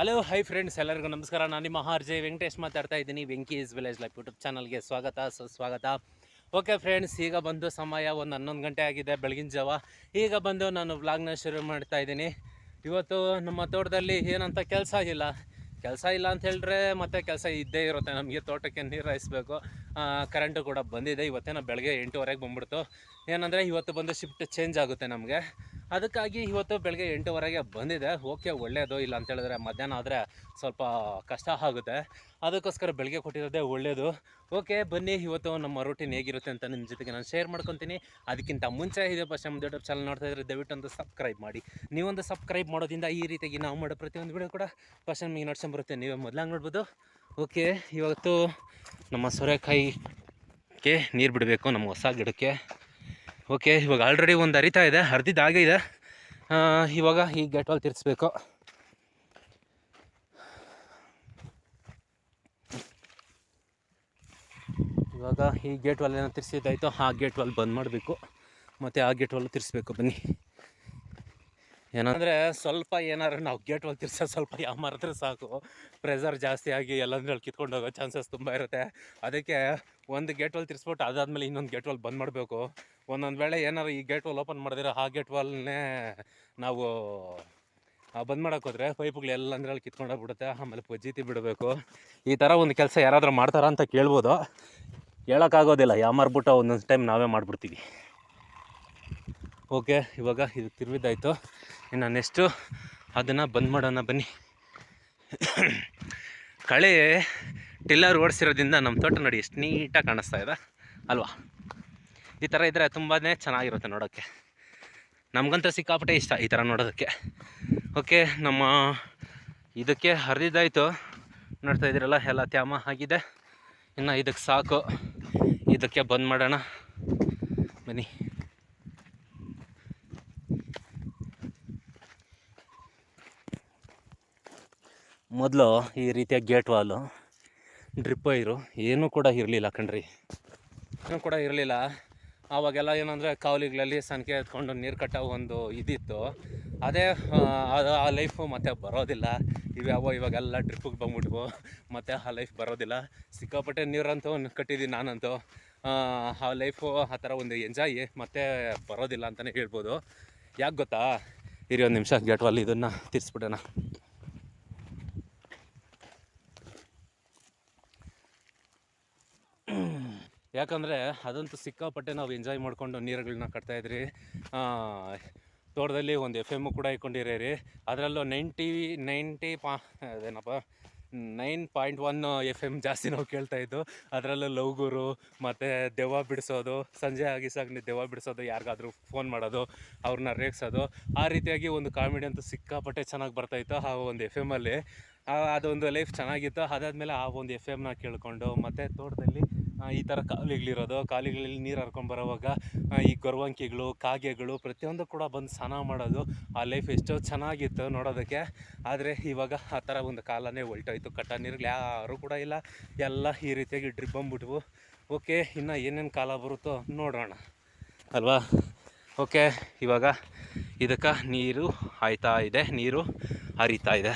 Hello hi friends ಎಲ್ಲರಿಗೂ ನಮಸ್ಕಾರ. ನಾನು ನಿಮ್ಮ ಆರ್ ಜೆ ವೆಂಕಟೇಶ್ ಮಾತಾಡ್ತಾ ಇದ್ದೀನಿ. ವೆಂಕೀಸ್ ವಿಲೇಜ್ ಲೈಫ್ ಯೂಟ್ಯೂಬ್ ಚಾನಲ್ಗೆ ಸ್ವಾಗತ, ಸುಸ್ವಾಗತ. ಓಕೆ ಫ್ರೆಂಡ್ಸ್ ಈಗ ಬಂದು ಸಮಯ ಒಂದು ಹನ್ನೊಂದು ಗಂಟೆ ಆಗಿದೆ, ಬೆಳಗಿನ ಜಾವ. ಈಗ ಬಂದು ನಾನು ವ್ಲಾಗ್ನ ಶುರು ಮಾಡ್ತಾ ಇದ್ದೀನಿ. ಇವತ್ತು ನಮ್ಮ ತೋಟದಲ್ಲಿ ಏನಂತ ಕೆಲಸ ಇಲ್ಲ. ಕೆಲಸ ಇಲ್ಲ ಅಂತ ಹೇಳಿದ್ರೆ ಮತ್ತೆ ಕೆಲಸ ಇದ್ದೇ ಇರುತ್ತೆ. ನಮಗೆ ತೋಟಕ್ಕೆ ನೀರು ಹಾಯಿಸ್ಬೇಕು. ಕರೆಂಟು ಕೂಡ ಬಂದಿದೆ. ಇವತ್ತೇನೋ ಬೆಳಗ್ಗೆ ಎಂಟುವರೆಗೆ ಬಂದ್ಬಿಡ್ತು. ಏನಂದರೆ ಇವತ್ತು ಬಂದು ಶಿಫ್ಟ್ ಚೇಂಜ್ ಆಗುತ್ತೆ ನಮಗೆ. ಅದಕ್ಕಾಗಿ ಇವತ್ತು ಬೆಳಗ್ಗೆ ಎಂಟುವರೆಗೆ ಬಂದಿದೆ. ಓಕೆ ಒಳ್ಳೆಯದು ಇಲ್ಲ ಅಂತ ಹೇಳಿದ್ರೆ ಮಧ್ಯಾಹ್ನ ಆದರೆ ಸ್ವಲ್ಪ ಕಷ್ಟ ಆಗುತ್ತೆ. ಅದಕ್ಕೋಸ್ಕರ ಬೆಳಗ್ಗೆ ಕೊಟ್ಟಿರೋದೇ ಒಳ್ಳೆಯದು ಓಕೆ, ಬನ್ನಿ. ಇವತ್ತು ನಮ್ಮ ರೊಟೀನ್ ಹೇಗಿರುತ್ತೆ ಅಂತ ನಿಮ್ಮ ಜೊತೆಗೆ ನಾನು ಶೇರ್ ಮಾಡ್ಕೊತೀನಿ. ಅದಕ್ಕಿಂತ ಮುಂಚೆ ಇದೆ ಫಸ್ಟ್ ನಮ್ಮ ಯೂಟ್ಯೂಬ್ ಚಾನಲ್ ನೋಡ್ತಾ ಇದ್ರೆ ದಯವಿಟ್ಟು ಒಂದು ಸಬ್ಸ್ಕ್ರೈಬ್ ಮಾಡಿ. ನೀವೊಂದು ಸಬ್ಸ್ಕ್ರೈಬ್ ಮಾಡೋದಿಂದ ಈ ರೀತಿಯಾಗಿ ನಾವು ಮಾಡೋ ಪ್ರತಿಯೊಂದು ವಿಡಿಯೋ ಕೂಡ ಫಸ್ಟ್ ನಿಮಗೆ ನಡ್ಸ್ಕೊಂಬರುತ್ತೆ ನೀವೇ ಮೊದಲಾಗಿ ನೋಡ್ಬೋದು. ಓಕೆ, ಇವತ್ತು ನಮ್ಮ ಸೋರೆಕಾಯಿಗೆ ನೀರು ಬಿಡಬೇಕು ನಮ್ಮ ಹೊಸ ಗಿಡಕ್ಕೆ. ಓಕೆ ಇವಾಗ ಆಲ್ರೆಡಿ ಒಂದು ಅರಿತಾ ಇದೆ ಹರಿದಿದ್ದು ಆಗೇ ಇದೆ. ಇವಾಗ ಈ ಗೇಟ್ ವಾಲ್ ತಿರ್ಸ್ಬೇಕು ಇವಾಗ ಈ ಗೇಟ್ ವಾಲ್ ಏನೋ ತಿರ್ಸಿದ್ದಾಯ್ತು, ಆ ಗೇಟ್ ವಾಲ್ ಬಂದ್ ಮಾಡಬೇಕು. ಮತ್ತು ಆ ಗೇಟ್ ವಾಲ್ ತಿರ್ಸ್ಬೇಕು, ಬನ್ನಿ. ಏನಂದರೆ ಸ್ವಲ್ಪ ಏನಾರು ನಾವು ಗೇಟ್ ಒಳಗೆ ತಿರ್ಸೋ ಸ್ವಲ್ಪ ಯಾವ ಮಾರಿದ್ರೆ ಸಾಕು. ಪ್ರೆಸರ್ ಜಾಸ್ತಿ ಆಗಿ ಎಲ್ಲಂದ್ರಲ್ಲಿ ಕಿತ್ಕೊಂಡು ಹೋಗೋ ಚಾನ್ಸಸ್ ತುಂಬ ಇರುತ್ತೆ. ಅದಕ್ಕೆ ಒಂದು ಗೇಟ್ ವಾಲ್ ತಿರ್ಸ್ಬಿಟ್ಟು ಅದಾದಮೇಲೆ ಇನ್ನೊಂದು ಗೇಟ್ ವಾಲ್ ಬಂದ್ ಮಾಡಬೇಕು ಒಂದೊಂದು ವೇಳೆ ಏನಾರು ಈ ಗೇಟ್ ವಾಲ್ ಓಪನ್ ಮಾಡಿದ್ರೆ ಆ ಗೇಟ್ ವಾಲ್ನೇ ನಾವು ಬಂದ್ ಮಾಡೋಕೆ ಹೋದ್ರೆ ಪೈಪ್ಗಳು ಎಲ್ಲ ಅಂದ್ರಲ್ಲಿ ಕಿತ್ಕೊಂಡೋಗ್ಬಿಡುತ್ತೆ ಆಮೇಲೆ ಪಜ್ಜಿತಿ ಬಿಡಬೇಕು. ಈ ಥರ ಒಂದು ಕೆಲಸ ಯಾರಾದರೂ ಮಾಡ್ತಾರ ಅಂತ ಕೇಳ್ಬೋದು. ಹೇಳೋಕ್ಕಾಗೋದಿಲ್ಲ ಯಾವ ಮಾರ್ಬಿಟ್ಟು ಒಂದೊಂದು ಟೈಮ್ ನಾವೇ ಮಾಡಿಬಿಡ್ತೀವಿ. ಓಕೆ ಇವಾಗ ಇದು ತಿರುವಿದ್ದಾಯಿತು. ಇನ್ನು ನೆಕ್ಸ್ಟು ಅದನ್ನು ಬಂದ್ ಮಾಡೋಣ, ಬನ್ನಿ. ಕಳೆ ಟಿಲ್ಲರ್ ಓಡಿಸಿರೋದ್ರಿಂದ ನಮ್ಮ ತೋಟ ನೋಡಿ ಎಷ್ಟು ನೀಟಾಗಿ ಕಾಣಿಸ್ತಾ ಇದೆ. ಅಲ್ವಾ? ಈ ಥರ ಇದ್ದರೆ ತುಂಬಾ ಚೆನ್ನಾಗಿರುತ್ತೆ ನೋಡೋಕ್ಕೆ ನಮಗಂತೂ ಸಿಕ್ಕಾಪಟ್ಟೆ ಇಷ್ಟ ಈ ಥರ ನೋಡೋದಕ್ಕೆ. ಓಕೆ, ನಮ್ಮ ಇದಕ್ಕೆ ಹರಿದಾಯಿತು. ನೋಡ್ತಾ ಇದ್ದೀರಲ್ಲ, ಎಲ್ಲ ತ್ಯಾಮ ಆಗಿದೆ. ಇನ್ನು ಇದಕ್ಕೆ ಸಾಕು. ಇದಕ್ಕೆ ಬಂದ್ ಮಾಡೋಣ. ಬನ್ನಿ. ಮೊದಲು ಈ ರೀತಿಯ ಗೇಟ್ ವಾಲು ಡ್ರಿಪ್ ವೈರು ಏನೂ ಕೂಡ ಇರಲಿಲ್ಲ ಕಣ್ರಿ. ಏನೂ ಕೂಡ ಇರಲಿಲ್ಲ. ಆವಾಗೆಲ್ಲ ಏನಂದರೆ ಕಾವಲಿಗಳಲ್ಲಿ ಸಂಖ್ಯೆ ಎತ್ಕೊಂಡು ನೀರು ಕಟ್ಟೋ ಒಂದು ಇದಿತ್ತು. ಅದೇ ಅದು ಆ ಲೈಫು ಮತ್ತೆ ಬರೋದಿಲ್ಲ. ಇವ್ಯಾವ ಇವಾಗೆಲ್ಲ ಡ್ರಿಪ್ಪಿಗೆ ಬಂದ್ಬಿಟ್ವು. ಮತ್ತು ಆ ಲೈಫ್ ಬರೋದಿಲ್ಲ. ಸಿಕ್ಕಾಪಟ್ಟೆ ನೀರಂತೂ ಕಟ್ಟಿದ್ದೀನಿ ನಾನಂತೂ. ಆ, ಲೈಫು ಆ ಥರ ಒಂದು ಎಂಜಾಯ್ ಮತ್ತೆ ಬರೋದಿಲ್ಲ ಅಂತಲೇ ಹೇಳ್ಬೋದು. ಯಾಕೆ ಗೊತ್ತಾ? ಇರಿ ಒಂದು ನಿಮಿಷ ಗೇಟ್ ವಾಲ್ ಇದನ್ನು ತಿರ್ಸ್ಬಿಡೋಣ. ಯಾಕಂದರೆ ಅದಂತೂ ಸಿಕ್ಕಾಪಟ್ಟೆ ನಾವು ಎಂಜಾಯ್ ಮಾಡಿಕೊಂಡು ನೀರುಗಳನ್ನ ಕಟ್ತಾಯಿದ್ರಿ ತೋಟದಲ್ಲಿ ಒಂದು ಎಫ್ ಎಮ್ಮು ಕೂಡ ಇಟ್ಕೊಂಡಿರೀ ಅದರಲ್ಲೂ ನೈಂಟಿ ನೈಂಟಿ ಪಾ, ಅದೇನಪ್ಪ nine point one F M ಜಾಸ್ತಿ ನಾವು ಕೇಳ್ತಾ ಇದ್ದು. ಅದರಲ್ಲೂ ಲವ್ಗುರು ಮತ್ತು ದೆವ್ವ ಬಿಡಿಸೋದು, ಸಂಜೆ ಆಗಿಸಾಗಿ ದೆವ್ವ ಬಿಡಿಸೋದು, ಯಾರಿಗಾದ್ರೂ ಫೋನ್ ಮಾಡೋದು, ಅವ್ರನ್ನ ರೇಗಿಸೋದು. ಆ ರೀತಿಯಾಗಿ ಒಂದು ಕಾಮಿಡಿ ಅಂತೂ ಸಿಕ್ಕಾಪಟ್ಟೆ ಚೆನ್ನಾಗಿ ಬರ್ತಾಯಿತ್ತು ಆ ಒಂದು ಎಫ್ ಎಮ್ಮಲ್ಲಿ ಅದೊಂದು ಲೈಫ್ ಚೆನ್ನಾಗಿತ್ತು. ಅದಾದಮೇಲೆ ಆ ಒಂದು ಎಫ್ ಎಮ್ನ ಕೇಳಿಕೊಂಡು ಮತ್ತು ತೋಟದಲ್ಲಿ ಈ ಥರ ಕಾಲಿಗಳಿರೋದು. ಕಾಲಿಗಳಲ್ಲಿ ನೀರು ಹರ್ಕೊಂಡು ಬರೋವಾಗ ಈ ಗೊರವಂಕಿಗಳು, ಕಾಗೆಗಳು ಪ್ರತಿಯೊಂದು ಕೂಡ ಬಂದು ಸ್ನಾನ ಮಾಡೋದು. ಆ ಲೈಫ್ ಎಷ್ಟೋ ಚೆನ್ನಾಗಿತ್ತು ನೋಡೋದಕ್ಕೆ. ಆದರೆ ಇವಾಗ ಆ ಥರ ಒಂದು ಕಾಲನೇ ಹೊಲ್ಟೋಯ್ತು ಕಟ್ಟ ನೀರುಗಳು ಯಾರೂ ಕೂಡ ಇಲ್ಲ. ಎಲ್ಲ ಈ ರೀತಿಯಾಗಿ ಡ್ರಿಪ್ ಬಂದ್ಬಿಟ್ವು. ಓಕೆ, ಇನ್ನು ಏನೇನು ಕಾಲ ಬರುತ್ತೋ ನೋಡೋಣ. ಅಲ್ವಾ? ಓಕೆ, ಇವಾಗ ಇದಕ್ಕೆ ನೀರು ಆಯ್ತಾ ಇದೆ. ನೀರು ಹರಿತಾ ಇದೆ.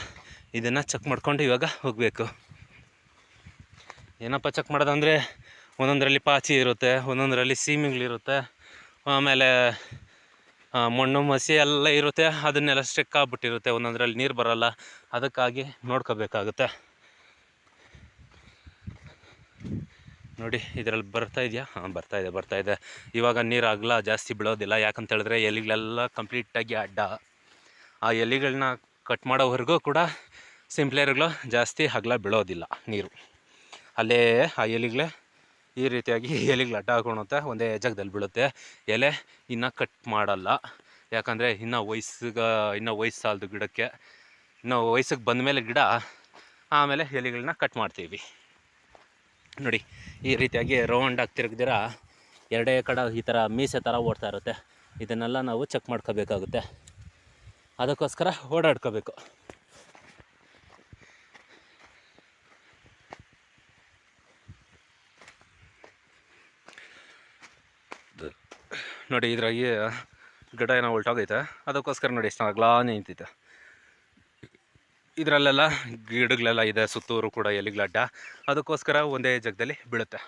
ಇದನ್ನು ಚೆಕ್ ಮಾಡ್ಕೊಂಡು ಇವಾಗ ಹೋಗಬೇಕು. ಏನಪ್ಪ ಚೆಕ್ ಮಾಡೋದಂದರೆ ಒಂದೊಂದರಲ್ಲಿ ಪಾಚಿ ಇರುತ್ತೆ, ಒಂದೊಂದರಲ್ಲಿ ಸೀಮಿಗಳಿರುತ್ತೆ ಆಮೇಲೆ ಮಣ್ಣು, ಮಸಿ ಎಲ್ಲ ಇರುತ್ತೆ, ಅದನ್ನೆಲ್ಲ ಸ್ಟ್ರಿಕ್ ಆಗ್ಬಿಟ್ಟಿರುತ್ತೆ, ಒಂದೊಂದರಲ್ಲಿ ನೀರು ಬರೋಲ್ಲ, ಅದಕ್ಕಾಗಿ ನೋಡ್ಕೋಬೇಕಾಗುತ್ತೆ. ನೋಡಿ, ಇದರಲ್ಲಿ ಬರ್ತಾ ಇದೆಯಾ? ಹಾಂ, ಬರ್ತಾ ಇದೆ ಬರ್ತಾ ಇದೆ. ಇವಾಗ ನೀರು ಅಗಲ ಜಾಸ್ತಿ ಬೀಳೋದಿಲ್ಲ ಯಾಕಂತ ಹೇಳಿದ್ರೆ ಎಲೆಗಳೆಲ್ಲ ಕಂಪ್ಲೀಟಾಗಿ ಅಡ್ಡ. ಆ ಎಲೆಗಳನ್ನ ಕಟ್ ಮಾಡೋವರೆಗೂ ಕೂಡ ಸಿಂಪ್ಲೇರ್ಗಳು ಜಾಸ್ತಿ ಹಗಲ ಬೀಳೋದಿಲ್ಲ ನೀರು. ಅಲ್ಲೇ ಆ ಎಲೆಗಳೇ ಈ ರೀತಿಯಾಗಿ ಎಲೆಗಳು ಅಡ್ಡ ಹಾಕೊಳುತ್ತೆ ಒಂದೇ ಜಾಗದಲ್ಲಿ ಬೀಳುತ್ತೆ. ಎಲೆ ಇನ್ನು ಕಟ್ ಮಾಡಲ್ಲ. ಯಾಕಂದರೆ ಇನ್ನು ವಯಸ್ಸಿಗೆ, ಇನ್ನು ವಯಸ್ಸಾಲ್ದು ಗಿಡಕ್ಕೆ, ಇನ್ನು ವಯಸ್ಸಿಗೆ ಬಂದ ಮೇಲೆ ಗಿಡ ಆಮೇಲೆ ಎಲೆಗಳನ್ನ ಕಟ್ ಮಾಡ್ತೀವಿ. ನೋಡಿ, ಈ ರೀತಿಯಾಗಿ ರೌಂಡಾಗಿ ತಿರುಗ್ದಿರ ಎರಡೇ ಕಡೆ ಈ ಥರ ಮೀಸೆ ಥರ ಓಡ್ತಾ ಇರುತ್ತೆ. ಇದನ್ನೆಲ್ಲ ನಾವು ಚೆಕ್ ಮಾಡ್ಕೋಬೇಕಾಗುತ್ತೆ. ಅದಕ್ಕೋಸ್ಕರ ಓಡಾಡ್ಕೋಬೇಕು. ನೋಡಿ, ಇದ್ರಾಗಿ ಗಿಡ ಏನೋ ಉಲ್ಟೋಗೈತೆ. ಅದಕ್ಕೋಸ್ಕರ ನೋಡಿ ಎಷ್ಟು ಅಗ್ಲಾ ನಿಂತೈತೆ ಇದರಲ್ಲೆಲ್ಲ ಗಿಡಗಳೆಲ್ಲ ಇದೆ, ಸುತ್ತೂರು ಕೂಡ ಎಲೆಗಳಡ್ಡ ಅದಕ್ಕೋಸ್ಕರ ಒಂದೇ ಜಾಗದಲ್ಲಿ ಬೀಳುತ್ತೆ.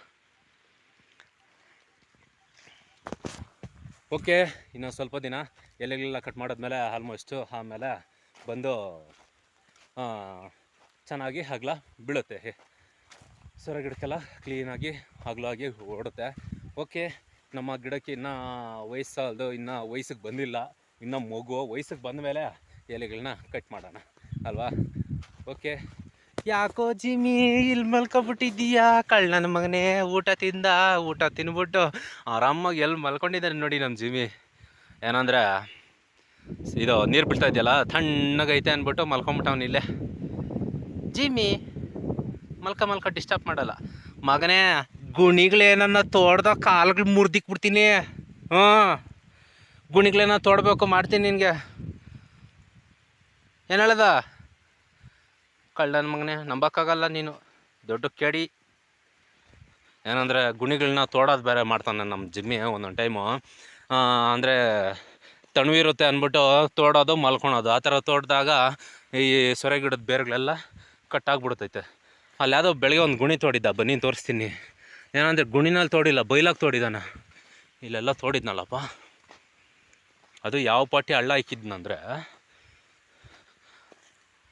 ಓಕೆ, ಇನ್ನೊಂದು ಸ್ವಲ್ಪ ದಿನ ಎಲೆಗಳೆಲ್ಲ ಕಟ್ ಮಾಡಿದ್ಮೇಲೆ ಆಲ್ಮೋಸ್ಟು ಆಮೇಲೆ ಬಂದು ಚೆನ್ನಾಗಿ ಹಗ್ಲ ಬೀಳುತ್ತೆ. ಸೊರ ಗಿಡಕ್ಕೆಲ್ಲ ಕ್ಲೀನಾಗಿ ಹಗಲಾಗಿ ಓಡುತ್ತೆ. ಓಕೆ. ನಮ್ಮ ಗಿಡಕ್ಕೆ ಇನ್ನೂ ವಯಸ್ಸಲ್ದು, ಇನ್ನೂ ವಯಸ್ಸಿಗೆ ಬಂದಿಲ್ಲ, ಇನ್ನ ಮಗು, ವಯಸ್ಸಿಗೆ ಬಂದ ಮೇಲೆ ಎಲೆಗಳನ್ನ ಕಟ್ ಮಾಡೋಣ, ಅಲ್ವಾ? ಓಕೆ ಯಾಕೋ ಜಿಮಿ ಇಲ್ಲಿ ಮಲ್ಕೊಬಿಟ್ಟಿದ್ದೀಯಾ ಕಳ್ಳನ ಮಗನೇ, ಊಟ ತಿಂದ, ಊಟ ತಿನ್ಬಿಟ್ಟು ಆರಾಮಾಗಿ ಎಲ್ಲಿ ಮಲ್ಕೊಂಡಿದ್ದಾರೆ ನೋಡಿ ನಮ್ಮ ಜಿಮಿ. ಏನಂದ್ರೆ, ಇದು ನೀರು ಬೀಳ್ತಾ ಇದೆಯಲ್ಲ ತಣ್ಣಗೈತೆ ಅಂದ್ಬಿಟ್ಟು ಮಲ್ಕೊಂಬಿಟ್ಟವ್ನು ಇಲ್ಲೇ. ಜಿಮ್ಮಿ ಮಲ್ಕ ಮಲ್ಕ ಡಿಸ್ಟರ್ಬ್ ಮಾಡಲ್ಲ. ಮಗನೇ ಗುಣಿಗಳೇನನ್ನ ತೋಡ್ದ ಕಾಲುಗಳು ಮುರ್ದಿಕ್ ಬಿಡ್ತೀನಿ. ಹ್ಞೂ ಗುಣಿಗಳೇನ ತೋಡ್ಬೇಕು ಮಾಡ್ತೀನಿ ನಿನಗೆ. ಏನು ಹೇಳದ? ಕಳ್ಳನ ಮಗನೇ, ನಂಬಕ್ಕಾಗಲ್ಲ ನೀನು. ದೊಡ್ಡ ಕೇಡಿ. ಏನಂದರೆ ಗುಣಿಗಳನ್ನ ತೋಡೋದು ಬೇರೆ ಮಾಡ್ತಾನೆ ನಮ್ಮ ಜಿಮ್ಮಿ ಒಂದೊಂದು ಟೈಮು. ಅಂದರೆ ತಣ್ವಿರುತ್ತೆ ಅಂದ್ಬಿಟ್ಟು ತೋಡೋದು, ಮಲ್ಕೊಳೋದು. ಆ ಥರ ತೋಡ್ದಾಗ ಈ ಸೊರೆ ಗಿಡದ ಬೇರುಗಳೆಲ್ಲ ಕಟ್ಟಾಗ್ಬಿಡ್ತೈತೆ. ಅಲ್ಲಿ ಯಾವುದೋ ಬೆಳಗ್ಗೆ ಒಂದು ಗುಣಿ ತೋಡಿದ್ದ, ಬನ್ನಿ ತೋರಿಸ್ತೀನಿ. ಏನಂದರೆ ಗುಣಿನಲ್ಲಿ ತೋಡಿಲ್ಲ, ಬೈಲಾಗಿ ತೋಡಿದಾನ. ಇಲ್ಲೆಲ್ಲ ತೋಡಿದ್ನಲ್ಲಪ್ಪ. ಅದು ಯಾವ ಪಾಟಿ ಹಳ್ಳ ಹಾಕಿದ್ನಂದ್ರೆ,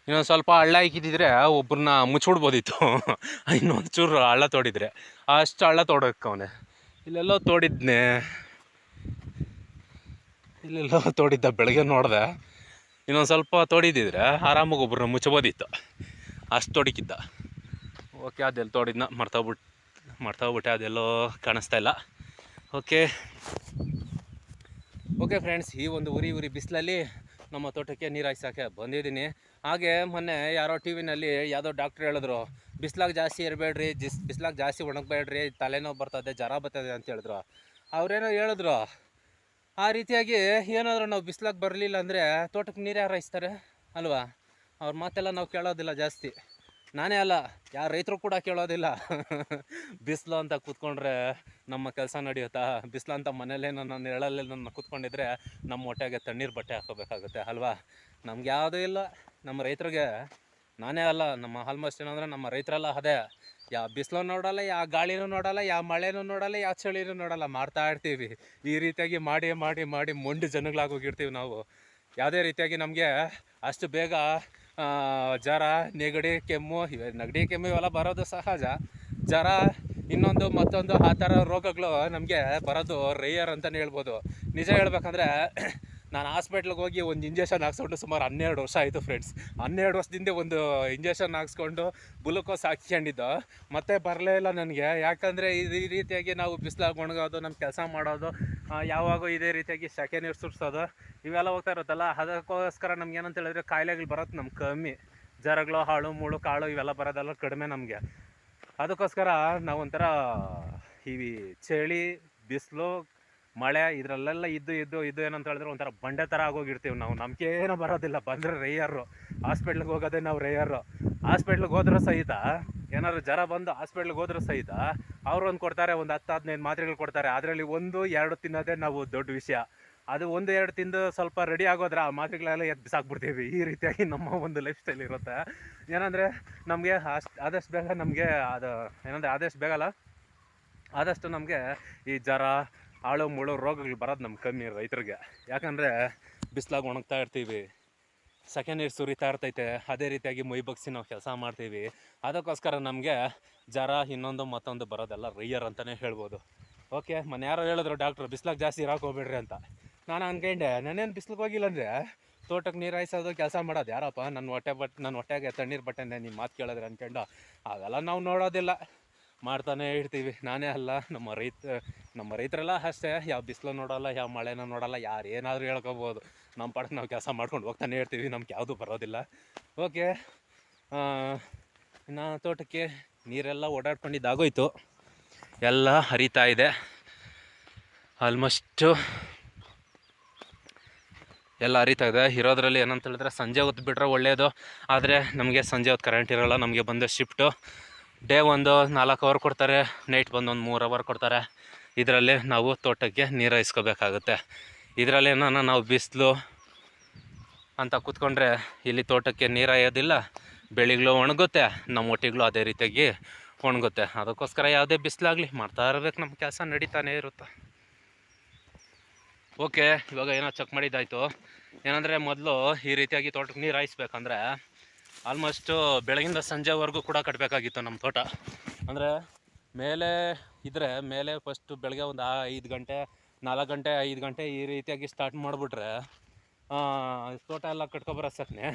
ಇನ್ನೊಂದು ಸ್ವಲ್ಪ ಹಳ್ಳ ಇಕ್ಕಿದ್ದಿದ್ರೆ ಒಬ್ಬರನ್ನ ಮುಚ್ಚಿಬಿಡ್ಬೋದಿತ್ತು ಇನ್ನೊಂದು ಚೂರು ಹಳ್ಳ ತೋಡಿದ್ರೆ, ಅಷ್ಟು ಹಳ್ಳ ತೋಡಕ್ಕವನೆ ಇಲ್ಲೆಲ್ಲ ತೋಡಿದ್ನೆ. ಇಲ್ಲೆಲ್ಲ ತೋಡಿದ್ದ ಬೆಳಗ್ಗೆ ನೋಡಿದೆ. ಇನ್ನೊಂದು ಸ್ವಲ್ಪ ತೋಡಿದ್ದಿದ್ರೆ ಆರಾಮಾಗಿ ಒಬ್ಬರನ್ನ ಮುಚ್ಚಬೋದಿತ್ತು ಅಷ್ಟು ತೊಡಕಿದ್ದ. ಓಕೆ, ಅದೆಲ್ಲ ತೋಡಿದ್ನ ಮರ್ತೋಗ್ಬಿಟ್ಟು ಮರ್ತೋಗ್ಬಿಟ್ಟೆ ಅದೆಲ್ಲೋ ಕಾಣಿಸ್ತಾ ಇಲ್ಲ. ಓಕೆ ಓಕೆ ಫ್ರೆಂಡ್ಸ್ ಈ ಒಂದು ಉರಿ ಉರಿ ಬಿಸಿಲಲ್ಲಿ ನಮ್ಮ ತೋಟಕ್ಕೆ ನೀರು ಹಾಯ್ಸೋಕೆ ಬಂದಿದ್ದೀನಿ. ಹಾಗೆ ಮೊನ್ನೆ ಯಾರೋ ಟಿ ವಿನಲ್ಲಿ ಯಾವುದೋ ಡಾಕ್ಟ್ರ್ ಹೇಳಿದ್ರು, ಬಿಸ್ಲಾಗ ಜಾಸ್ತಿ ಇರಬೇಡ್ರಿ, ಜಿಸ್, ಬಿಸ್ಲಾಗ ಜಾಸ್ತಿ ಒಣಗಬೇಡ್ರಿ, ತಲೆನೋವು ಬರ್ತದೆ, ಜ್ವರ ಬರ್ತದೆ ಅಂತ ಹೇಳಿದ್ರು. ಅವ್ರೇನೋ ಹೇಳಿದ್ರು, ಆ ರೀತಿಯಾಗಿ ಏನಾದರೂ ನಾವು ಬಿಸ್ಲಾಗ ಬರಲಿಲ್ಲ ಅಂದರೆ ತೋಟಕ್ಕೆ ನೀರು ಯಾರು ಹಾಯಿಸ್ತಾರೆ? ಅಲ್ವಾ? ಅವ್ರ ಮಾತೆಲ್ಲ ನಾವು ಕೇಳೋದಿಲ್ಲ ಜಾಸ್ತಿ. ನಾನೇ ಅಲ್ಲ, ಯಾರು ರೈತರು ಕೂಡ ಕೇಳೋದಿಲ್ಲ. ಬಿಸಿಲು ಅಂತ ಕೂತ್ಕೊಂಡ್ರೆ ನಮ್ಮ ಕೆಲಸ ನಡೆಯುತ್ತಾ? ಬಿಸಿಲು ಅಂತ ಮನೇಲೇ ನನ್ನ ನೆರಳಲ್ಲೇ ನನ್ನ ಕೂತ್ಕೊಂಡಿದ್ರೆ ನಮ್ಮ ಹೊಟ್ಟೆಗೆ ತಣ್ಣೀರು ಬಟ್ಟೆ ಹಾಕೋಬೇಕಾಗುತ್ತೆ ಅಲ್ವಾ? ನಮ್ಗೆ ಯಾವುದೂ ಇಲ್ಲ. ನಮ್ಮ ರೈತರಿಗೆ ನಾನೇ ಅಲ್ಲ, ನಮ್ಮ ಆಲ್ಮೋಸ್ಟ್ ಏನಂದ್ರೆ ನಮ್ಮ ರೈತರೆಲ್ಲ ಅದೇ. ಯಾವ ಬಿಸಿಲು ನೋಡಲ್ಲ ಯಾವ ಗಾಳಿನೂ ನೋಡಲ್ಲ ಯಾವ ಮಳೆನೂ ನೋಡಲ್ಲ ಯಾವ ಚಳಿನೂ ನೋಡಲ್ಲ, ಮಾಡ್ತಾ ಇರ್ತೀವಿ. ಈ ರೀತಿಯಾಗಿ ಮಾಡಿ ಮಾಡಿ ಮಾಡಿ, ಮೊಂಡು ಜನಗಳಾಗೋಗಿರ್ತೀವಿ ನಾವು. ಯಾವುದೇ ರೀತಿಯಾಗಿ ನಮಗೆ ಅಷ್ಟು ಬೇಗ ಜ್ವರ ನೆಗಡಿ, ಕೆಮ್ಮು, ಇವೆ ನೆಗಡಿ, ಕೆಮ್ಮು ಇವೆಲ್ಲ ಬರೋದು ಸಹಜ. ಜ್ವರ ಇನ್ನೊಂದು ಮತ್ತೊಂದು ಆ ಥರ ರೋಗಗಳು ನಮಗೆ ಬರೋದು ರೇಯರ್ ಅಂತಲೇ ಹೇಳ್ಬೋದು. ನಿಜ ಹೇಳ್ಬೇಕಂದ್ರೆ ನಾನು ಹಾಸ್ಪಿಟ್ಲಿಗೆ ಹೋಗಿ ಒಂದು ಇಂಜೆಕ್ಷನ್ ಹಾಕ್ಸ್ಕೊಂಡು ಸುಮಾರು ಹನ್ನೆರಡು ವರ್ಷ ಆಯಿತು ಫ್ರೆಂಡ್ಸ್ ಹನ್ನೆರಡು ವರ್ಷದಿಂದ ಒಂದು ಇಂಜೆಕ್ಷನ್ ಹಾಕ್ಸ್ಕೊಂಡು ಗ್ಲುಕೋಸ್ ಹಾಕ್ಸ್ಕೊಂಡಿದ್ದು. ಮತ್ತೆ ಬರಲೇ ಇಲ್ಲ ನನಗೆ. ಯಾಕಂದರೆ ಈ ರೀತಿಯಾಗಿ ನಾವು ಬಿಸಿಲಾಗಿ ಒಣಗೋದು ನಮ್ಮ ಕೆಲಸ ಮಾಡೋದು ಯಾವಾಗೂ ಇದೇ ರೀತಿಯಾಗಿ ಸೆಕೆ ನೀರು ಸುರಿಸೋದು, ಇವೆಲ್ಲ ಹೋಗ್ತಾ ಇರುತ್ತಲ್ಲ, ಅದಕ್ಕೋಸ್ಕರ ನಮ್ಗೆ ಏನಂತ ಹೇಳಿದ್ರೆ ಕಾಯಿಲೆಗಳು ಬರೋದು ನಮ್ಗೆ ಕಮ್ಮಿ. ಜ್ವರಗಳು, ಹಾಳು, ಮುಳು, ಕಾಳು ಇವೆಲ್ಲ ಬರೋದೆಲ್ಲ ಕಡಿಮೆ ನಮಗೆ. ಅದಕ್ಕೋಸ್ಕರ ನಾವೊಂಥರ ಈ ಚಳಿ, ಬಿಸಿಲು ಮಳೆ ಇದರಲ್ಲೆಲ್ಲ ಇದ್ದು ಇದ್ದು ಇದ್ದು ಏನಂತ ಹೇಳಿದ್ರೆ ಒಂಥರ ಬಂಡೆ ಥರ ಆಗೋಗಿರ್ತೀವಿ ನಾವು. ನಮ್ಗೇನೋ ಬರೋದಿಲ್ಲ. ಬಂದರೆ ರೇಯರು ಹಾಸ್ಪಿಟ್ಲಿಗೆ ಹೋಗೋದೇ ನಾವು ರೇಯರು ಹಾಸ್ಪಿಟ್ಲಿಗೆ ಹೋದ್ರೂ ಸಹಿತ ಏನಾದ್ರು ಜ್ವರ ಬಂದು ಹಾಸ್ಪಿಟ್ಲಿಗೆ ಹೋದ್ರೂ ಸಹಿತ ಅವ್ರು ಒಂದು ಕೊಡ್ತಾರೆ, ಒಂದು ಹತ್ತು, ಹದಿನೈದು ಮಾತ್ರೆಗಳು ಕೊಡ್ತಾರೆ. ಅದರಲ್ಲಿ ಒಂದು, ಎರಡು ತಿನ್ನೋದೇ ನಾವು ದೊಡ್ಡ ವಿಷಯ. ಅದು ಒಂದು, ಎರಡು ತಿಂದು ಸ್ವಲ್ಪ ರೆಡಿ ಆಗೋದ್ರೆ ಆ ಮಾತ್ರೆಗಳೆಲ್ಲ ಎದ್ದು ಬಿಸಾಕ್ಬಿಡ್ತೀವಿ. ಈ ರೀತಿಯಾಗಿ ನಮ್ಮ ಒಂದು ಲೈಫ್ ಸ್ಟೈಲ್ ಇರುತ್ತೆ. ಏನಂದರೆ ನಮಗೆ ಅಷ್ಟು, ಆದಷ್ಟು ಬೇಗ ನಮಗೆ ಅದು, ಏನಂದರೆ ಆದಷ್ಟು ಬೇಗಲ್ಲ. ಆದಷ್ಟು ನಮಗೆ ಈ ಜ್ವರ ಆಳು ಮುಳು ರೋಗಗಳು ಬರೋದು ನಮ್ಗೆ ಕಮ್ಮಿ ರೈತರಿಗೆ. ಯಾಕಂದರೆ ಬಿಸಿಲಾಗಿ ಒಣಗ್ತಾ ಇರ್ತೀವಿ, ಸೆಕೆ ನೀರು ಸುರಿತಾ ಇರ್ತೈತೆ, ಅದೇ ರೀತಿಯಾಗಿ ಮೈ ಬಗ್ಸಿ ನಾವು ಕೆಲಸ ಮಾಡ್ತೀವಿ. ಅದಕ್ಕೋಸ್ಕರ ನಮಗೆ ಜ್ವರ ಇನ್ನೊಂದು ಮತ್ತೊಂದು ಬರೋದೆಲ್ಲ ರೈಯರ್ ಅಂತಲೇ ಹೇಳ್ಬೋದು. ಓಕೆ ಮೊನ್ನೆ ಯಾರೋ ಹೇಳಿದ್ರು, ಡಾಕ್ಟ್ರು, ಬಿಸ್ಲಾಗ ಜಾಸ್ತಿ ಇರೋಕೆ ಹೋಗ್ಬೇಡ್ರಿ ಅಂತ. ನಾನು ಅನ್ಕೊಂಡೆ, ನಾನೇನು ಬಿಸಿಲಿಗೆ ಹೋಗಿಲ್ಲ ಅಂದರೆ? ತೋಟಕ್ಕೆ ನೀರು ಹಾಯಿಸೋದು, ಕೆಲಸ ಮಾಡೋದು, ಯಾರಪ್ಪ? ನನ್ನ ಹೊಟ್ಟೆ ಬಟ್ ನನ್ನ ಹೊಟ್ಟೆಗೆ ತಣ್ಣೀರು ಬಟ್ಟೆನೆ ನಿಮ್ಮ ಮಾತು ಕೇಳಿದ್ರೆ ಅನ್ಕೊಂಡು. ಅವೆಲ್ಲ ನಾವು ನೋಡೋದಿಲ್ಲ. ಮಾಡ್ತಾನೆ ಇರ್ತೀವಿ. ನಾನೇ ಅಲ್ಲ, ನಮ್ಮ ರೈತ, ನಮ್ಮ ರೈತರೆಲ್ಲ ಅಷ್ಟೇ. ಯಾವ ಬಿಸಿಲು ನೋಡಲ್ಲ, ಯಾವ ಮಳೆನ ನೋಡಲ್ಲ, ಯಾರು ಏನಾದರೂ ಹೇಳ್ಕೊಬೋದು. ನಮ್ಮ ಪಾಡಕ್ಕೆ ನಾವು ಕೆಲಸ ಮಾಡ್ಕೊಂಡು ಹೋಗ್ತಾನೆ ಇರ್ತೀವಿ, ನಮ್ಗೆ ಯಾವುದೂ ಬರೋದಿಲ್ಲ. ಓಕೆ ಇನ್ನು ತೋಟಕ್ಕೆ ನೀರೆಲ್ಲ ಓಡಾಡ್ಕೊಂಡಿದ್ದಾಗೋಯ್ತು. ಎಲ್ಲ ಹರಿತಾ ಇದೆ. ಆಲ್ಮೋಸ್ಟು ಎಲ್ಲ ಹರಿತಾ ಇದೆ. ಇರೋದ್ರಲ್ಲಿ ಏನಂತ ಹೇಳಿದ್ರೆ ಸಂಜೆ ಹೊತ್ತು ಬಿಟ್ರೆ ಒಳ್ಳೆಯದು ಆದರೆ ನಮಗೆ ಸಂಜೆ ಹೊತ್ತು ಕರೆಂಟ್ ಇರೋಲ್ಲ, ನಮಗೆ ಬಂದ ಶಿಫ್ಟು ಡೇ ಒಂದು, ನಾಲ್ಕು ಅವರ್ ಕೊಡ್ತಾರೆ ನೈಟ್ ಬಂದು ಒಂದು ಮೂರು ಅವರ್ ಕೊಡ್ತಾರೆ. ಇದರಲ್ಲಿ ನಾವು ತೋಟಕ್ಕೆ ನೀರು ಹಾಯಿಸ್ಕೋಬೇಕಾಗುತ್ತೆ. ಇದರಲ್ಲಿ ಏನೋ ನಾವು ಬಿಸಿಲು ಅಂತ ಕೂತ್ಕೊಂಡ್ರೆ ಇಲ್ಲಿ ತೋಟಕ್ಕೆ ನೀರು ಹಾಯೋದಿಲ್ಲ ಬೆಳೆಗಳು ಒಣಗುತ್ತೆ, ನಮ್ಮ ಒಟ್ಟಿಗಳು ಅದೇ ರೀತಿಯಾಗಿ ಒಣಗುತ್ತೆ. ಅದಕ್ಕೋಸ್ಕರ ಯಾವುದೇ ಬಿಸಿಲಾಗಲಿ ಮಾಡ್ತಾ ಇರಬೇಕು, ನಮ್ಮ ಕೆಲಸ ನಡೀತಾನೆ ಇರುತ್ತೆ. ಓಕೆ ಇವಾಗ ಏನೋ ಚೆಕ್ ಮಾಡಿದ್ದಾಯಿತು. ಏನಂದರೆ ಮೊದಲು ಈ ರೀತಿಯಾಗಿ ತೋಟಕ್ಕೆ ನೀರು ಹಾಯಿಸ್ಬೇಕಂದ್ರೆ ಆಲ್ಮೋಸ್ಟು ಬೆಳಗಿಂದ ಸಂಜೆವರೆಗೂ ಕೂಡ ಕಟ್ಟಬೇಕಾಗಿತ್ತು ನಮ್ಮ ತೋಟ. ಅಂದರೆ ಮೇಲೆ ಇದ್ದರೆ ಮೇಲೆ ಫಸ್ಟು ಬೆಳಗ್ಗೆ ಒಂದು ಐದು ಗಂಟೆ, ನಾಲ್ಕು ಗಂಟೆ, ಐದು ಗಂಟೆ ಈ ರೀತಿಯಾಗಿ ಸ್ಟಾರ್ಟ್ ಮಾಡಿಬಿಟ್ರೆ ತೋಟ ಎಲ್ಲ ಕಟ್ಕೊಬರೋ ಸಕ್ನೆ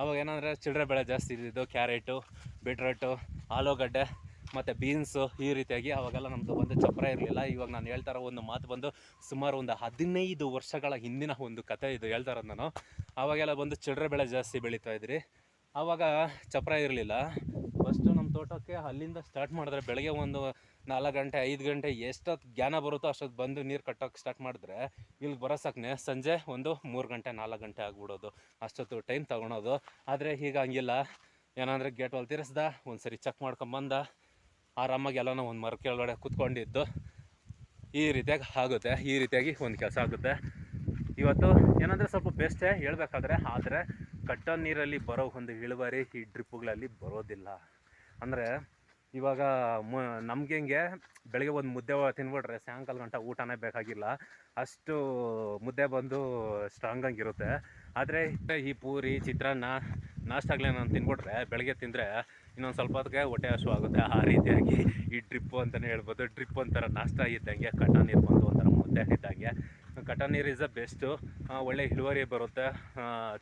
ಅವಾಗ ಏನಂದರೆ ಚಿಲ್ಡ್ರೆ ಬೆಳೆ ಜಾಸ್ತಿ ಇದ್ದಿದ್ದು, ಕ್ಯಾರೆಟು, ಬೀಟ್ರೋಟು, ಆಲೂಗಡ್ಡೆ, ಮತ್ತು ಬೀನ್ಸು ಈ ರೀತಿಯಾಗಿ ಅವಾಗೆಲ್ಲ ನಮ್ಮದು ಒಂದು ಚಪ್ಪರ ಇರಲಿಲ್ಲ. ಇವಾಗ ನಾನು ಹೇಳ್ತಾ ಇರೋ ಒಂದು ಮಾತು ಬಂದು ಸುಮಾರು ಒಂದು ಹದಿನೈದು ವರ್ಷಗಳ ಹಿಂದಿನ ಒಂದು ಕತೆ ಇದು ಹೇಳ್ತಾ ಇರೋದು ನಾನು. ಅವಾಗೆಲ್ಲ ಬಂದು ಚಿಲ್ಡ್ರೆ ಬೆಳೆ ಜಾಸ್ತಿ ಬೆಳೀತಾ ಇದ್ರಿ. ಆವಾಗ ಚಪ್ರ ಇರಲಿಲ್ಲ. ಫಸ್ಟು ನಮ್ಮ ತೋಟಕ್ಕೆ ಅಲ್ಲಿಂದ ಸ್ಟಾರ್ಟ್ ಮಾಡಿದ್ರೆ ಬೆಳಗ್ಗೆ ಒಂದು ನಾಲ್ಕು ಗಂಟೆ, ಐದು ಗಂಟೆ ಎಷ್ಟೊತ್ತು ಜ್ಞಾನ ಬರುತ್ತೋ ಅಷ್ಟೊತ್ತು ಬಂದು ನೀರು ಕಟ್ಟೋಕೆ ಸ್ಟಾರ್ಟ್ ಮಾಡಿದ್ರೆ ಇಲ್ಲಿ ಬರೋಸಕ್ಕೆ ಸಂಜೆ ಒಂದು ಮೂರು ಗಂಟೆ, ನಾಲ್ಕು ಗಂಟೆ ಆಗ್ಬಿಡೋದು. ಅಷ್ಟೊತ್ತು ಟೈಮ್ ತೊಗೊಳೋದು. ಆದರೆ ಈಗ ಹಂಗಿಲ್ಲ. ಏನಂದರೆ ಗೇಟ್ ಒಲ್ ತೀರಿಸ್ದ ಒಂದು ಸರಿ ಚೆಕ್ ಮಾಡ್ಕೊಂಬಂದ ಆರಾಮಾಗಿ ಎಲ್ಲನೂ ಒಂದು ಮರ ಕೆಳಗಡೆ ಕೂತ್ಕೊಂಡಿದ್ದು. ಈ ರೀತಿಯಾಗಿ ಆಗುತ್ತೆ. ಈ ರೀತಿಯಾಗಿ ಒಂದು ಕೆಲಸ ಆಗುತ್ತೆ. ಇವತ್ತು ಏನಂದರೆ ಸ್ವಲ್ಪ ಬೆಸ್ಟೇ ಹೇಳಬೇಕಾದ್ರೆ, ಆದರೆ ಕಟ್ಟೋ ನೀರಲ್ಲಿ ಬರೋ ಒಂದು ಇಳುವರಿ ಈ ಡ್ರಿಪ್ಪುಗಳಲ್ಲಿ ಬರೋದಿಲ್ಲ. ಅಂದರೆ ಇವಾಗ ಮ, ನಮ್ಗೆ ಹೆಂಗೆ ಬೆಳಗ್ಗೆ ಒಂದು ಮುದ್ದೆ ತಿನ್ಬಿಟ್ರೆ ಸಾಯಂಕಾಲ ಗಂಟ ಊಟನೇ ಬೇಕಾಗಿಲ್ಲ. ಅಷ್ಟು ಮುದ್ದೆ ಬಂದು ಸ್ಟ್ರಾಂಗ್ ಆಗಿರುತ್ತೆ ಆದರೆ ಈ ಪೂರಿ, ಚಿತ್ರಾನ್ನ ನಾಷ್ಟಾಗ್ಲೇನೋ ತಿನ್ಬಿಟ್ರೆ ಬೆಳಗ್ಗೆ ತಿಂದರೆ ಇನ್ನೊಂದು ಸ್ವಲ್ಪ ಹೊತ್ತಿಗೆ ಹೊಟ್ಟೆ ಹಸು ಆಗುತ್ತೆ. ಆ ರೀತಿಯಾಗಿ ಈ ಡ್ರಿಪ್ಪು ಅಂತಲೇ ಹೇಳ್ಬೋದು. ಡ್ರಿಪ್ ಒಂಥರ ನಾಷ್ಟ ಇದ್ದಂಗೆ ಕಟ್ಟ ನೀರು ಬಂದು ಒಂಥರ ಮುದ್ದೆ ಇದ್ದಂಗೆ ಕಟ್ಟ ನೀರು ಇಸ್ ದ ಬೆಸ್ಟು ಒಳ್ಳೆ ಇಳುವರಿ ಬರುತ್ತೆ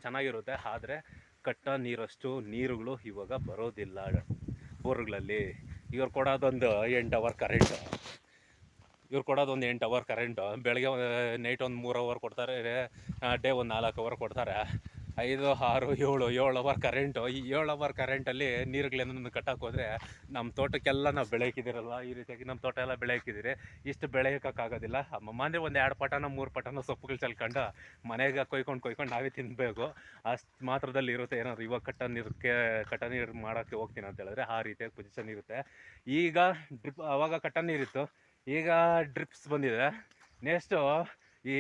ಚೆನ್ನಾಗಿರುತ್ತೆ, ಆದರೆ ಕಟ್ಟ ನೀರಷ್ಟು ನೀರುಗಳು ಇವಾಗ ಬರೋದಿಲ್ಲ ಬೋರ್ಗಳಲ್ಲಿ ಇವ್ರು ಕೊಡೋದೊಂದು ಎಂಟು ಅವರ್ ಕರೆಂಟು ಇವ್ರು ಕೊಡೋದೊಂದು ಎಂಟು ಅವರ್ ಕರೆಂಟು ಬೆಳಗ್ಗೆ ನೈಟ್ ಒಂದು ಮೂರು ಅವರ್ ಕೊಡ್ತಾರೆ ಡೇ ಒಂದು ನಾಲ್ಕು ಅವರ್ ಕೊಡ್ತಾರೆ. ಐದು, ಆರು, ಏಳು ಏಳು ಅವರ್ ಕರೆಂಟು ಈ ಏಳು ಅವರ್ ಕರೆಂಟಲ್ಲಿ ನೀರುಗಳೇನನ್ನು ಕಟ್ಟಕ್ಕೆ ಹೋದರೆ ನಮ್ಮ ತೋಟಕ್ಕೆಲ್ಲ ನಾವು ಬೆಳೆ ಈ ರೀತಿಯಾಗಿ ನಮ್ಮ ತೋಟ ಎಲ್ಲ ಬೆಳೆ ಹಾಕಿದ್ದೀರಿ ಇಷ್ಟು ಬೆಳೆ ಹಾಕೋಕ್ಕಾಗೋದಿಲ್ಲ ಅಮ್ಮಮ್ಮ ಅಂದರೆ ಒಂದು ಎರಡು ಪಟನೋ, ಮೂರು ಪಟನೋ ಸೊಪ್ಪುಗಳು ಚೆಲ್ಕೊಂಡು ಮನೆಗೆ ಕೊಯ್ಕೊಂಡು ಕೊಯ್ಕೊಂಡು ನಾವೇ ತಿನ್ನಬೇಕು ಅಷ್ಟು ಮಾತ್ರದಲ್ಲಿ ಇರುತ್ತೆ ಏನಾದ್ರು ಇವಾಗ ಕಟ್ಟ ನೀರಕ್ಕೆ, ಕಟ್ಟ ನೀರು ಮಾಡೋಕ್ಕೆ ಹೋಗ್ತೀನಿ ಅಂತ ಹೇಳಿದ್ರೆ ಆ ರೀತಿಯಾಗಿ ಪೊಸಿಷನ್ ಇರುತ್ತೆ. ಈಗ ಡ್ರಿಪ್ ಅವಾಗ ಕಟ್ಟ ನೀರಿತ್ತು. ಈಗ ಡ್ರಿಪ್ಸ್ ಬಂದಿದೆ. ನೆಕ್ಸ್ಟು ಈ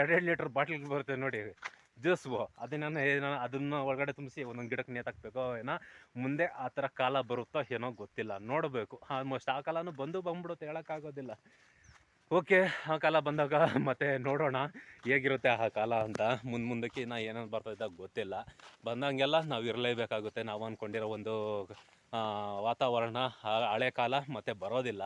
ಎರಡೆರಡು ಲೀಟ್ರ್ ಬಾಟ್ಲಿಗೆ ಬರುತ್ತೆ ನೋಡಿ. ಜ್ಯೂಸ್ವು ಅದನ್ನ ಏನೋ ಅದನ್ನು ಒಳಗಡೆ ತುಂಬಿಸಿ ಒಂದೊಂದು ಗಿಡಕ್ಕೆ ನೇತಾಕ್ಬೇಕೋ ಏನೋ, ಮುಂದೆ ಆ ಥರ ಕಾಲ ಬರುತ್ತೋ ಏನೋ ಗೊತ್ತಿಲ್ಲ. ನೋಡಬೇಕು. ಆಲ್ಮೋಸ್ಟ್ ಆ ಕಾಲನೂ ಬಂದು ಬಂದ್ಬಿಡುತ್ತೆ ಹೇಳೋಕ್ಕಾಗೋದಿಲ್ಲ. ಓಕೆ, ಆ ಕಾಲ ಬಂದಾಗ ಮತ್ತೆ ನೋಡೋಣ ಹೇಗಿರುತ್ತೆ ಆ ಕಾಲ ಅಂತ. ಮುಂದೆ ಮುಂದಕ್ಕೆ ನಾ ಏನೇನು ಬರ್ತೈತೆ ಗೊತ್ತಿಲ್ಲ. ಬಂದಂಗೆಲ್ಲ ನಾವು ಇರಲೇಬೇಕಾಗುತ್ತೆ. ನಾವು ಅಂದ್ಕೊಂಡಿರೋ ಒಂದು ವಾತಾವರಣ ಹಳೆ ಕಾಲ ಮತ್ತೆ ಬರೋದಿಲ್ಲ.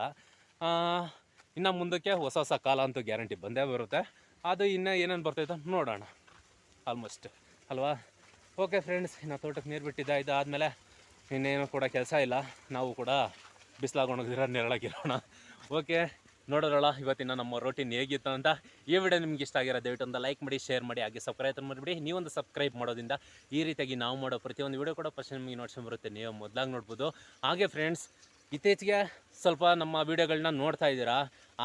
ಇನ್ನು ಮುಂದಕ್ಕೆ ಹೊಸ ಹೊಸ ಕಾಲ ಅಂತೂ ಗ್ಯಾರಂಟಿ ಬಂದೇ ಬರುತ್ತೆ. ಅದು ಇನ್ನೂ ಏನೇನು ಬರ್ತೈತೆ ನೋಡೋಣ. ಆಲ್ಮೋಸ್ಟ್ ಅಲ್ವಾ? ಓಕೆ ಫ್ರೆಂಡ್ಸ್ ಇನ್ನು ತೋಟಕ್ಕೆ ನೀರು ಬಿಟ್ಟಿದ್ದ, ಇದಾದಮೇಲೆ ಇನ್ನೇನು ಕೂಡ ಕೆಲಸ ಇಲ್ಲ. ನಾವು ಕೂಡ ಬಿಸಿಲಾಗೊಂಡೋಗಿರೋ ನೆರಳಾಗಿರೋಣ. ಓಕೆ ನೋಡೋರಲ್ಲ ಇವತ್ತಿನ ನಮ್ಮ ರೋಟೀನ್ ಹೇಗಿತ್ತು ಅಂತ ಈ ವಿಡಿಯೋ ನಿಮ್ಗೆ ಇಷ್ಟ ಆಗಿರೋ ದಯವಿಟ್ಟು ಒಂದು ಲೈಕ್ ಮಾಡಿ ಶೇರ್ ಮಾಡಿ, ಹಾಗೆ ಸಬ್ಸ್ಕ್ರೈಬ್ ಮಾಡಿಬಿಡಿ. ನೀವೊಂದು ಸಬ್ಸ್ಕ್ರೈಬ್ ಮಾಡೋದ್ರಿಂದ ಈ ರೀತಿಯಾಗಿ ನಾವು ಮಾಡೋ ಪ್ರತಿಯೊಂದು ವಿಡಿಯೋ ಕೂಡ ಫಸ್ಟ್ ನಿಮಗೆ ನೋಟ್ಸ್ಕೊಂಡು ಬರುತ್ತೆ. ನೀವು ಮೊದಲಾಗಿ ನೋಡ್ಬೋದು. ಹಾಗೆ ಫ್ರೆಂಡ್ಸ್ ಇತ್ತೀಚೆಗೆ ಸ್ವಲ್ಪ ನಮ್ಮ ವೀಡಿಯೋಗಳನ್ನ ನೋಡ್ತಾ ಇದ್ದೀರಾ?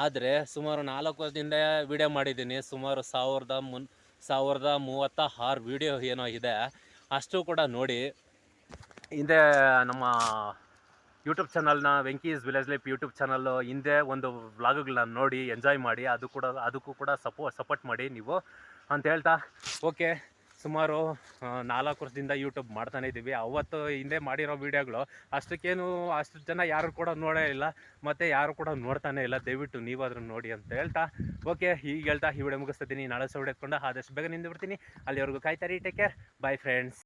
ಆದರೆ ಸುಮಾರು ನಾಲ್ಕು ವರ್ಷದಿಂದ ವಿಡಿಯೋ ಮಾಡಿದ್ದೀನಿ. ಸುಮಾರು ಸಾವಿರದ ಮುನ್ ಸಾವಿರದ ಮೂವತ್ತ ಆರು ವಿಡಿಯೋ ಏನೋ ಇದೆ. ಅಷ್ಟು ಕೂಡ ನೋಡಿ. ಹಿಂದೆ ನಮ್ಮ ಯೂಟ್ಯೂಬ್ ಚಾನಲ್ನ Venky's village life YouTube channel ಹಿಂದೆ ಒಂದು ವ್ಲಾಗ್ಗಳನ್ನ ನೋಡಿ ಎಂಜಾಯ್ ಮಾಡಿ, ಅದು ಕೂಡ, ಅದಕ್ಕೂ ಕೂಡ ಸಪೋ ಸಪೋರ್ಟ್ ಮಾಡಿ ನೀವು ಅಂತ ಹೇಳ್ತಾ. ಓಕೆ ಸುಮಾರು ನಾಲ್ಕು ವರ್ಷದಿಂದ ಯೂಟ್ಯೂಬ್ ಮಾಡ್ತಾನೆ ಇದ್ದೀವಿ ಅವತ್ತು ಹಿಂದೆ ಮಾಡಿರೋ ವೀಡಿಯೋಗಳು ಅಷ್ಟಕ್ಕೇನು ಅಷ್ಟು ಜನ ಯಾರು ಕೂಡ ನೋಡೇ ಇಲ್ಲ. ಮತ್ತು ಯಾರು ಕೂಡ ನೋಡ್ತಾನೆ ಇಲ್ಲ. ದಯವಿಟ್ಟು ನೀವಾದ್ರೂ ನೋಡಿ ಅಂತ ಹೇಳ್ತಾ, ಓಕೆ ಈಗ ಹೇಳ್ತಾ ಈ ವಿಡಿಯೋ ಮುಗಿಸ್ತಿದ್ದೀನಿ ನಾಳೆ ಸೌಡೆ ಎತ್ಕೊಂಡು ಆದಷ್ಟು ಬೇಗ ನಿಂದು ಬಿಡ್ತೀನಿ ಅಲ್ಲಿವರೆಗೂ ಕಾಯ್ತಾರೆ ಟೇಕ್ ಕೇರ್ ಬೈ ಫ್ರೆಂಡ್ಸ್